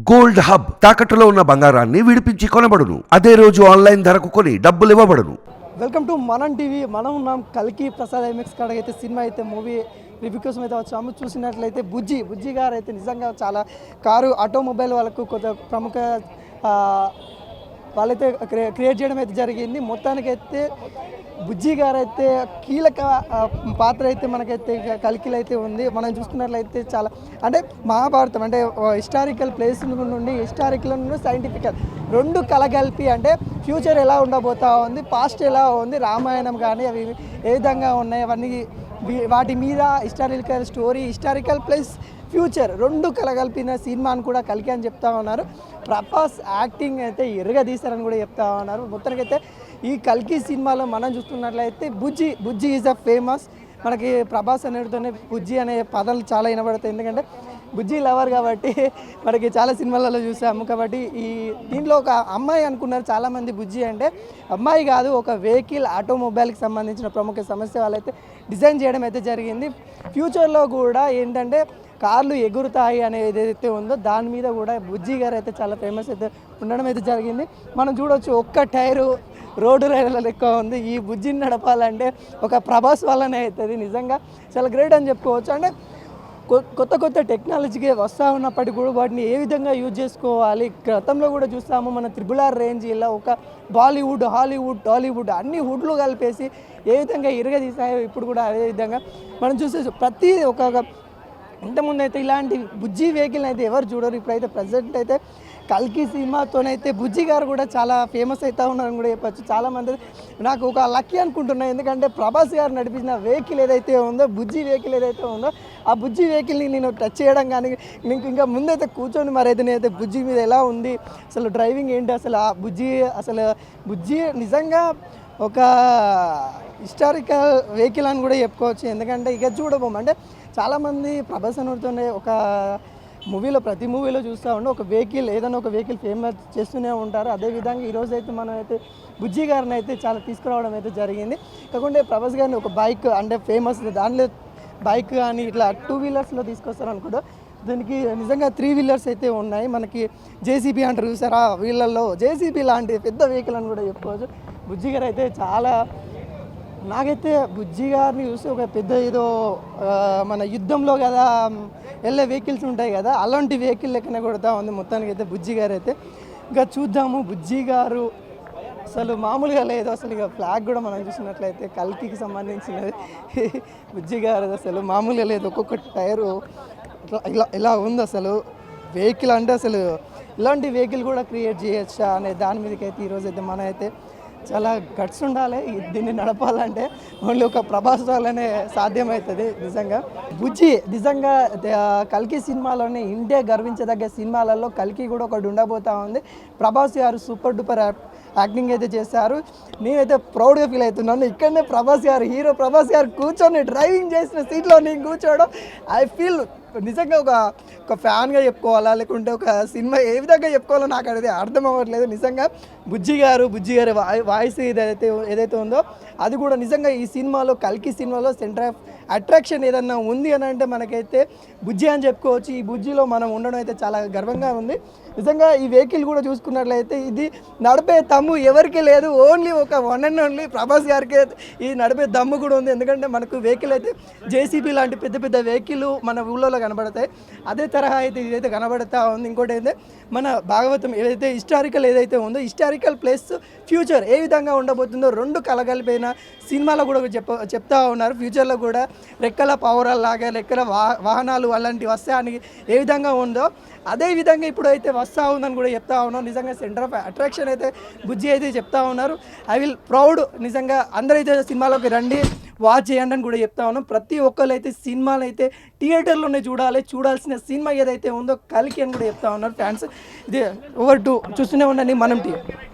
Gold hub తాకట్టులో ఉన్న బంగారాన్ని విడిపించి కొనబడును. అదే రోజు ఆన్లైన్ ధరకు కొని డబ్బులు ఇవ్వబడును. Welcome to Manam TV. మనం ఉన్నాం కల్కి ప్రసాద్ ఎంఎక్స్ అయితే సినిమా అయితే మూవీ రివ్యూ కోసం అయితే వచ్చాము. చూసినట్లయితే బుజ్జి బుజ్జి గారు అయితే నిజంగా చాలా కారు ఆటోమొబైల్ వాళ్ళకు కొంత ప్రముఖ వాళ్ళైతే క్రియ- క్రియేట్ చేయడం అయితే జరిగింది. మొత్తానికైతే బుజ్జి గారు అయితే కీలక పాత్ర అయితే మనకైతే కలికిలు అయితే ఉంది. మనం చూసుకున్నట్లయితే చాలా అంటే మహాభారతం అంటే హిస్టారికల్ ప్లేస్ నుండి హిస్టారికల్ నుండి సైంటిఫికల్ రెండు కలగలిపి అంటే ఫ్యూచర్ ఎలా ఉండబోతా ఉంది పాస్ట్ ఎలా ఉంది రామాయణం కానీ అవి ఏ విధంగా ఉన్నాయి అవన్నీ వాటి మీద historical story historical plus future రెండు కలగలిపిన సినిమాను కూడా కలికి అని చెప్తా ఉన్నారు. ప్రభాస్ యాక్టింగ్ అయితే ఎరుగా కూడా చెప్తా ఉన్నారు. మొత్తానికైతే ఈ కల్కి సినిమాలో మనం చూస్తున్నట్లయితే బుజ్జి బుజ్జి ఈజ్ అ ఫేమస్ మనకి ప్రభాస్ అనేటితోనే బుజ్జి అనే పదాలు చాలా వినబడతాయి. ఎందుకంటే బుజ్జి లవర్ కాబట్టి మనకి చాలా సినిమాలలో చూసాము. కాబట్టి ఈ దీంట్లో ఒక అమ్మాయి అనుకున్నారు చాలామంది బుజ్జి అంటే అమ్మాయి కాదు ఒక వెహికల్ ఆటోమొబైల్కి సంబంధించిన ప్రముఖ సమస్య వాళ్ళైతే డిజైన్ చేయడం అయితే జరిగింది. ఫ్యూచర్లో కూడా ఏంటంటే కార్లు ఎగురుతాయి అనేది ఏదైతే ఉందో దాని మీద కూడా బుజ్జి గారు అయితే చాలా ఫేమస్ అయితే ఉండడం అయితే జరిగింది. మనం చూడవచ్చు ఒక్క టైరు రోడ్డు రైళ్ళ లెక్క ఉంది. ఈ బుజ్జిని నడపాలంటే ఒక ప్రభాస్ వల్లనే అవుతుంది నిజంగా చాలా గ్రేట్ అని చెప్పుకోవచ్చు. అంటే కొత్త కొత్త టెక్నాలజీకి వస్తూ ఉన్నప్పటికీ కూడా వాటిని ఏ విధంగా యూజ్ చేసుకోవాలి? గతంలో కూడా చూస్తాము మన త్రిబుల్ ఆర్ రేంజ్ ఇలా ఒక బాలీవుడ్ హాలీవుడ్ టాలీవుడ్ అన్ని వుడ్లు కలిపేసి ఏ విధంగా ఇరగదీసాయో ఇప్పుడు కూడా అదే విధంగా మనం చూసే ప్రతి ఒక ఇంతకుముందు అయితే ఇలాంటి బుజ్జి వెహికల్ అయితే ఎవరు చూడరు. ఇప్పుడైతే ప్రజెంట్ అయితే కల్కి సినిమాతోనైతే బుజ్జి గారు కూడా చాలా ఫేమస్ అవుతా ఉన్నారని కూడా చెప్పచ్చు. చాలామంది నాకు ఒక లక్కీ అనుకుంటున్నాను ఎందుకంటే ప్రభాస్ గారు నడిపించిన వెహికల్ ఏదైతే ఉందో బుజ్జి వెహికల్ ఏదైతే ఉందో ఆ బుజ్జి వెహికల్ని నేను టచ్ చేయడం కానీ నీకు ఇంకా ముందైతే కూర్చొని మరైతే నేనైతే బుజ్జి మీద ఎలా ఉంది అసలు డ్రైవింగ్ ఏంటి అసలు ఆ బుజ్జి అసలు బుజ్జి నిజంగా ఒక హిస్టారికల్ వెహికల్ అని కూడా చెప్పుకోవచ్చు. ఎందుకంటే ఇక చూడబోము. అంటే చాలామంది ప్రభాస్ అనుడితోనే ఒక మూవీలో ప్రతి మూవీలో చూస్తూ ఉండి ఒక వెహికల్ ఏదైనా ఒక వెహికల్ ఫేమస్ చేస్తూనే ఉంటారు. అదేవిధంగా ఈరోజు అయితే మనం అయితే బుజ్జి గారిని అయితే చాలా తీసుకురావడం అయితే జరిగింది. కాకుండా ప్రభాస్ గారిని ఒక బైక్ అంటే ఫేమస్ దానిలో బైక్ కానీ ఇట్లా టూ వీలర్స్లో తీసుకొస్తారు అనుకుంటా దీనికి నిజంగా త్రీ వీలర్స్ అయితే ఉన్నాయి. మనకి జేసీబీ అంటారు చూసారా? వీళ్ళల్లో జేసీబీ లాంటి పెద్ద వెహికల్ అని కూడా చెప్పుకోవచ్చు. బుజ్జి గారు అయితే చాలా నాకైతే బుజ్జి గారిని చూసి ఒక పెద్ద ఏదో మన యుద్ధంలో కదా వెళ్ళే వెహికల్స్ ఉంటాయి కదా అలాంటి వెహికల్ లెక్కన కొడతా ఉంది మొత్తానికి అయితే బుజ్జి గారు అయితే ఇంకా చూద్దాము బుజ్జి గారు. అసలు మామూలుగా లేదు అసలు ఇక ఫ్లాగ్ కూడా మనం చూసినట్లయితే కల్కికి సంబంధించినది. బుజ్జి గారు అసలు మామూలుగా లేదు ఒక్కొక్క టైరు ఇట్లా ఇలా ఇలా ఉంది అసలు. వెహికల్ అంటే అసలు ఇలాంటి వెహికల్ కూడా క్రియేట్ చేయొచ్చా అనే దాని మీదకైతే ఈరోజు అయితే మనం అయితే చాలా గట్స్ ఉండాలి. దీన్ని నడపాలంటే ఓన్లీ ఒక ప్రభాస్ వల్లనే సాధ్యమవుతుంది నిజంగా. బుజ్జి నిజంగా కల్కి సినిమాలోనే ఇండియా గర్వించదగ్గ సినిమాలలో కల్కి కూడా ఒకటి ఉండబోతా ఉంది. ప్రభాస్ గారు సూపర్ డూపర్ యాక్టింగ్ అయితే చేశారు. నేనైతే ప్రౌడ్గా ఫీల్ అవుతున్నాను. ఇక్కడనే ప్రభాస్ గారు హీరో ప్రభాస్ గారు కూర్చొని డ్రైవింగ్ చేసిన సీట్లో నేను కూర్చోవడం ఐ ఫీల్ నిజంగా ఒక ఒక ఫ్యాన్గా చెప్పుకోవాలా? లేకుంటే ఒక సినిమా ఏ విధంగా చెప్పుకోవాలో నాకు అనేది అర్థం అవ్వట్లేదు. నిజంగా బుజ్జి గారు బుజ్జి గారి వాయి వాయిస్ ఏదైతే ఏదైతే ఉందో అది కూడా నిజంగా ఈ సినిమాలో కల్కి సినిమాలో సెంటర్ ఆఫ్ అట్రాక్షన్ ఏదన్నా ఉంది అని అంటే మనకైతే బుజ్జి అని చెప్పుకోవచ్చు. ఈ బుజ్జిలో మనం ఉండడం అయితే చాలా గర్వంగా ఉంది. నిజంగా ఈ వెహికల్ కూడా చూసుకున్నట్లయితే ఇది నడిపే తమ్ము ఎవరికి లేదు. ఓన్లీ ఒక వన్ అండ్ ఓన్లీ ప్రభాస్ గారికి ఈ నడిపే దమ్ము కూడా ఉంది. ఎందుకంటే మనకు వెహికల్ అయితే జేసీబీ లాంటి పెద్ద పెద్ద వెహికల్ మన ఊళ్ళో కనబడతాయి. అదే తరహా అయితే ఇదైతే కనబడతా ఉంది. ఇంకోటి అయితే మన భాగవతం ఏదైతే హిస్టారికల్ ఏదైతే ఉందో హిస్టారికల్ ప్లేస్ ఫ్యూచర్ ఏ విధంగా ఉండబోతుందో రెండు కలగలిపోయిన సినిమాలో కూడా చెప్ చెప్తా ఉన్నారు. ఫ్యూచర్లో కూడా రెక్కల పౌరాల్లాగా రెక్కల వా వాహనాలు అలాంటివి వస్తాయని ఏ విధంగా ఉందో అదే విధంగా ఇప్పుడు అయితే వస్తూ ఉందని కూడా చెప్తా ఉన్నాం. నిజంగా సెంటర్ ఆఫ్ అట్రాక్షన్ అయితే బుజ్జి అయితే చెప్తా ఉన్నారు. ఐ విల్ ప్రౌడ్ నిజంగా అందరైతే సినిమాలోకి రండి వాచ్ చేయండి అని కూడా చెప్తా ఉన్నాం. ప్రతి ఒక్కరు అయితే సినిమాలు అయితే థియేటర్లోనే చూడాలి చూడాల్సిన సినిమా ఏదైతే ఉందో కలికి అని కూడా చెప్తా ఉన్నారు ఫ్యాన్స్. ఇది ఓవర్ టు చూస్తూనే ఉండండి మనం టీ